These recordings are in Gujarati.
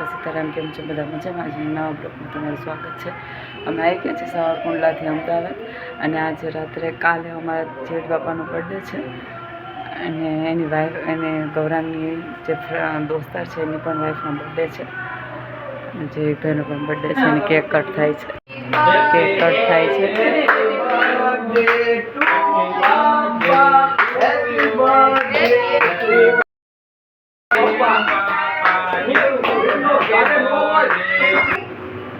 બાપા સીતારામ કેમ છે? બધા મજામાં? આજે નવા બ્લોકમાં તમારું સ્વાગત છે. અમે આવી ગયા છીએ સાવરકુંડલાથી અમદાવાદ અને આજે રાત્રે કાલે અમારા જેઠ બાપાનો બર્થડે છે. અને એની વાઈફ એને ગૌરાંગની જે દોસ્તાર છે, એની પણ વાઈફનો બર્થડે છે. અને જે ભાઈનો પણ બર્થડે છે, એની કેક કટ થાય છે. કેક કટ થાય છે.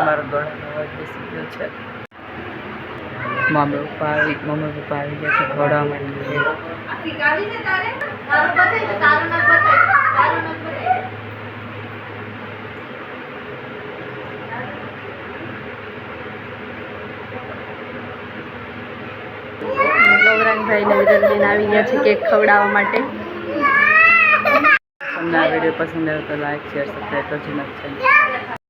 તમારો ગળાનો છે. મમ્મી પપ્પા આવી, મમ્મી પપ્પા આવી ગયા છે ઘોડા આવી ગયા છે કેક ખવડાવવા માટે. તમને આ વીડિયો પસંદ આવ્યો તો લાઈક શેર સબસ્ક્રાઈબ કરજો નથી